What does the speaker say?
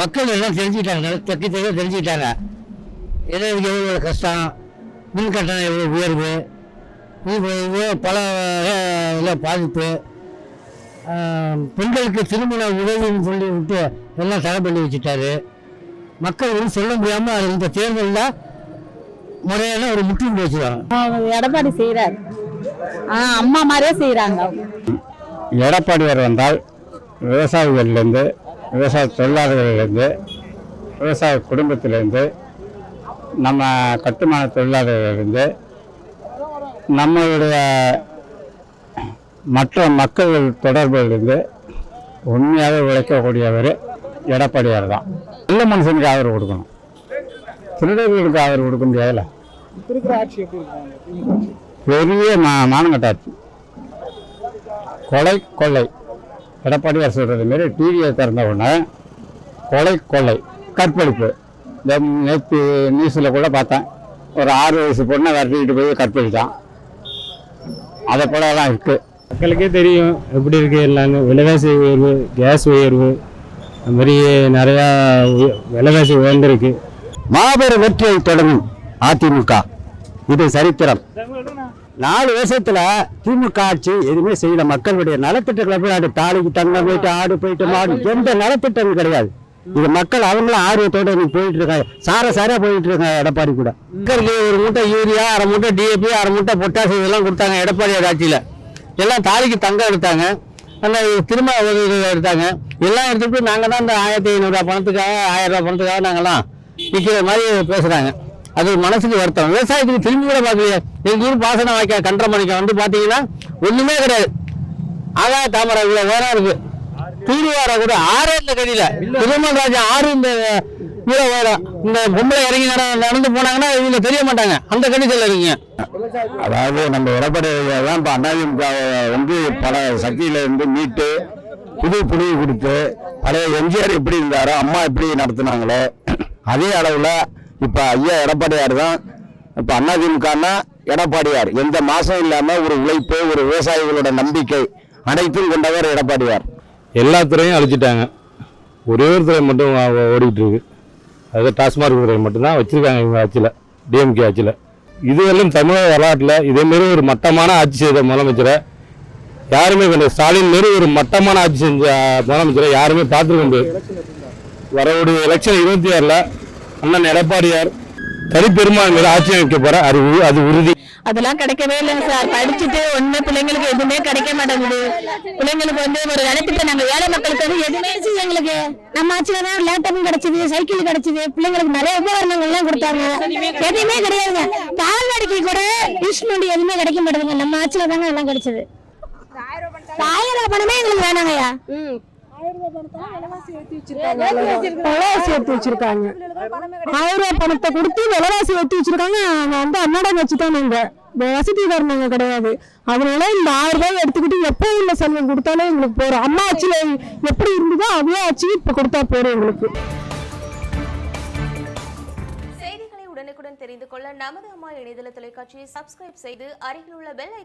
மக்கள் எல்லாம் தெரிஞ்சுக்கிட்டாங்க தக்கி தக்க தெரிஞ்சுக்கிட்டாங்க. எது எவ்வளோ கஷ்டம்? மின் கட்டணம் எவ்வளோ உயர்வு? இது பல இதில் பாதிப்பு. பெண்களுக்கு திருமண உதவின்னு சொல்லி விட்டு எல்லாம் தடை பண்ணி வச்சுட்டாரு. மக்கள் வந்து சொல்ல முடியாமல் இந்த தேர்தலில் முறையான ஒரு முற்றுப்புள்ளி வச்சுருவாங்க எடப்பாடி செய்யறாரு ஆனா அம்மா மாதிரியே செய்யறாங்க எடப்பாடியார் வந்தால் விவசாயிகள்லேருந்து விவசாய தொழிலாளர்களிலேருந்து விவசாய குடும்பத்திலேருந்து நம்ம கட்டுமான தொழிலாளர்களிருந்து நம்மளுடைய மற்ற மக்கள் தொடர்பிலிருந்து உண்மையாக உழைக்கக்கூடியவர் எடப்பாடியார் தான். நல்ல மனுஷனுக்கு ஆதரவு கொடுக்கணும். திருடர்களுக்கு ஆதரவு கொடுக்க முடியாதுல்ல? பெரிய மா மானங்கட்டாச்சு கொலை கொள்ளை. எடப்பாடியார் சொல்கிறது மாரி டிவியை திறந்த உடனே கொலை கொள்ளை கற்பழிப்பு. இந்த நேற்று நியூஸில் கூட பார்த்தேன். ஒரு ஆறு வயசு பொண்ணை விரட்டிக்கிட்டு போய் கற்பழித்தான் அதை போலலாம் இருக்குது மக்களுக்கே தெரியும் எப்படி இருக்கு எல்லாமே. விலைவாசி உயர்வு கேஸ் உயர்வு அது மாதிரி நிறையா விலைவாசி உயர்ந்திருக்கு. மாபெரும் வெற்றியை தொடங்கும் அதிமுக. இது சரித்திரம். நாலு வருஷத்துல திமுக ஆட்சி எதுவுமே செய்யல. மக்களுடைய நலத்திட்டங்களை போய் ஆடு தாலிக்கு தங்கம் போயிட்டு ஆடு போயிட்டு மாடு எந்த நலத்திட்டமும் கிடையாது. இது மக்கள் அவங்களும் ஆர்வத்தோட போயிட்டு இருக்காங்க சார சாரா போயிட்டு இருக்காங்க எடப்பாடி கூட. மக்களுக்கு ஒரு மூட்டை யூரியா அரை மூட்டை டிஏபி அரை மூட்டை பொட்டாசி இதெல்லாம் கொடுத்தாங்க எடப்பாடி ஆட்சியில். எல்லாம் தாலிக்கு தங்கம் எடுத்தாங்க. ஆனால் திரும்ப உதவிகள் எடுத்தாங்க. எல்லாம் எடுத்துட்டு நாங்கள் தான் இந்த ஆயிரத்தி ஐநூறுரூவா பணத்துக்காக ஆயிரம் ரூபா பணத்துக்காக நாங்கள்லாம் விற்கிற மாதிரி பேசுகிறாங்க அது மனசுக்கு வருத்தம். விவசாயத்துக்கு திரும்பி கூட பார்க்கலையே. எங்கள் ஊர் பாசன வாய்க்கா கன்றமணிக்கா வந்து பார்த்தீங்கன்னா ஒன்றுமே கிடையாது. ஆகாய தாமரை இவ்வளோ வேற இருக்கு. தூர்வார கூட ஆறே இந்த கடியில. திருமண ராஜா ஆறு இந்த இவ்வளோ வேடம் இந்த பொம்பளை இறங்கி நடந்து போனாங்கன்னா இவங்க தெரிய மாட்டாங்க. அந்த கடிதத்தில் இருக்கீங்க. அதாவது நம்ம எடப்பாடி தான் இப்போ அதிமுக வந்து பல சக்தியில இருந்து மீட்டு புது புடிவு கொடுத்து பழைய எம்ஜிஆர் எப்படி இருந்தாரோ அம்மா எப்படி நடத்தினாங்களோ அதே அளவில் இப்போ ஐயா எடப்பாடியார் தான் இப்போ அதிமுகனா எடப்பாடியார். எந்த மாசம் இல்லாமல் ஒரு உழைப்பு ஒரு விவசாயிகளோட நம்பிக்கை அனைத்தும் கொண்டவர் எடப்பாடியார். எல்லா துறையும் அழிச்சிட்டாங்க. ஒரே ஒரு துறை மட்டும் ஓடிக்கிட்டு இருக்கு அது டாஸ்மார்க் துறை மட்டும்தான் வச்சுருக்காங்க இவங்க ஆட்சியில் டிஎம்கே ஆட்சியில். இதுவெல்லாம் தமிழக வரலாற்றில் இதேமாரி ஒரு மட்டமான ஆட்சி செய்த முதலமைச்சரை யாருமே கிடையாது ஸ்டாலின் மாரி ஒரு மட்டமான ஆட்சி செஞ்ச முதலமைச்சரை யாருமே பார்த்துருக்க முடியாது. வரக்கூடிய எலெக்ஷன் இருபத்தி ஆறில் அண்ணன் எடப்பாடியார் தனிப்பெருமாள் மீது ஆட்சி அமைக்க போற அது உறு- அது உறுதி. அதெல்லாம் கிடைக்கவே இல்லைங்க சார். படிச்சுட்டு ஒண்ணு பிள்ளைங்களுக்கு எதுவுமே கிடைக்க மாட்டேங்குது. பிள்ளைங்களுக்கு வந்து ஒரு நினைப்பிட்ட நாங்க ஏழை மக்களுக்கு வந்து எதுவுமே எங்களுக்கு. நம்ம ஆட்சியில தான் லேப்டாப்பும் கிடைச்சது சைக்கிள் கிடைச்சது. பிள்ளைங்களுக்கு நிறைய உபகரணங்கள் எல்லாம் கொடுத்தாங்க. எதுவுமே கிடையாதுங்க. பால்வாடிக்கு கூட இன்ஸ்ட்ருமெண்ட் எதுவுமே கிடைக்க மாட்டேங்குது நம்ம ஆட்சியில தாங்க எல்லாம் கிடைச்சது. ஆயிரம் ரூபாய் பணமே எங்களுக்கு வேணாங்கய்யா. விலைவாசி ஏற்றி வச்சிருக்காங்க. ஆயிரம் ரூபாய் பணத்தை கொடுத்து விலைவாசி ஏற்றி வச்சிருக்காங்க. அவங்க வந்து அன்னாடம் வச்சுதான் நாங்க வசதிக்காரனாங்க கிடையாது. அதனால இந்த ஆயிரம் ரூபாய் எடுத்துக்கிட்டு எப்போ உள்ள செல்வம் கொடுத்தாலும் எங்களுக்கு போறோம். அம்மா ஆட்சியில எப்படி இருந்ததோ அதே ஆட்சி இப்ப கொடுத்தா போறோம் எங்களுக்கு. செய்திகளை உடனுக்குடன் தெரிந்து கொள்ள நமது அம்மா இணையதள தொலைக்காட்சியை சப்ஸ்கிரைப் செய்து அருகில் உள்ள பெல்